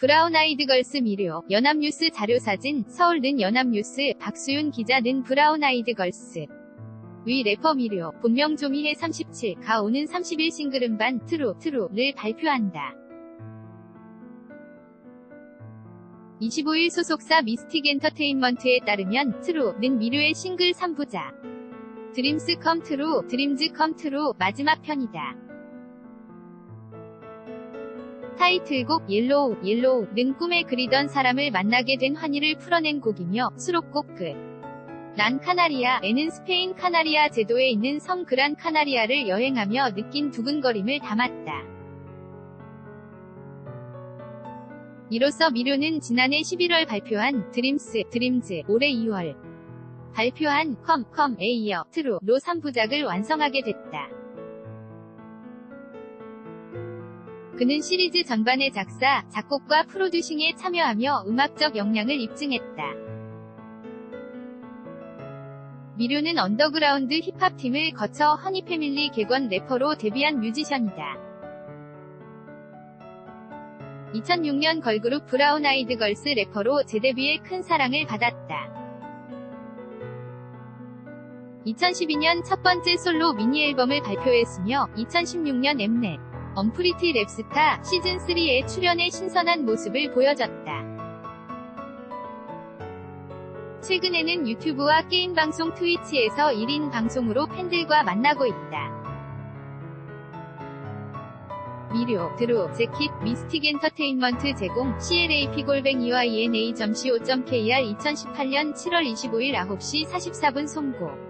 브라운 아이드 걸스 미료, 연합뉴스 자료사진, 서울는 연합뉴스, 박수윤 기자는 브라운 아이드 걸스. 위 래퍼 미료, 본명 조미해 37, 가오는 31 싱글 음반 트루, 트루를 발표한다. 25일 소속사 미스틱 엔터테인먼트에 따르면 트루는 미료의 싱글 3부작. 드림스 컴 트루, 드림즈 컴 트루 마지막 편이다. 타이틀곡 옐로우, 옐로우는 꿈에 그리던 사람을 만나게 된 환희를 풀어낸 곡이며 수록곡 끝. 난 카나리아에는 스페인 카나리아 제도에 있는 섬 그란 카나리아를 여행하며 느낀 두근거림을 담았다. 이로써 미료는 지난해 11월 발표한 드림스, 드림즈, 올해 2월 발표한 컴, 컴에 이어 트루로 3부작을 완성하게 됐다. 그는 시리즈 전반의 작사, 작곡과 프로듀싱에 참여하며 음악적 역량을 입증했다. 미료는 언더그라운드 힙합팀을 거쳐 허니패밀리 객원 래퍼로 데뷔한 뮤지션이다. 2006년 걸그룹 브라운 아이드 걸스 래퍼로 재데뷔해 큰 사랑을 받았다. 2012년 첫 번째 솔로 미니 앨범을 발표했으며 2016년 엠넷 언프리티 랩스타 시즌3에 출연해 신선한 모습을 보여줬다. 최근에는 유튜브와 게임 방송 트위치에서 1인 방송으로 팬들과 만나고 있다. 미료, 드루, 재킷, 미스틱 엔터테인먼트 제공, CLAP-EYNA.co.kr 2018년 7월 25일 9시 44분 송고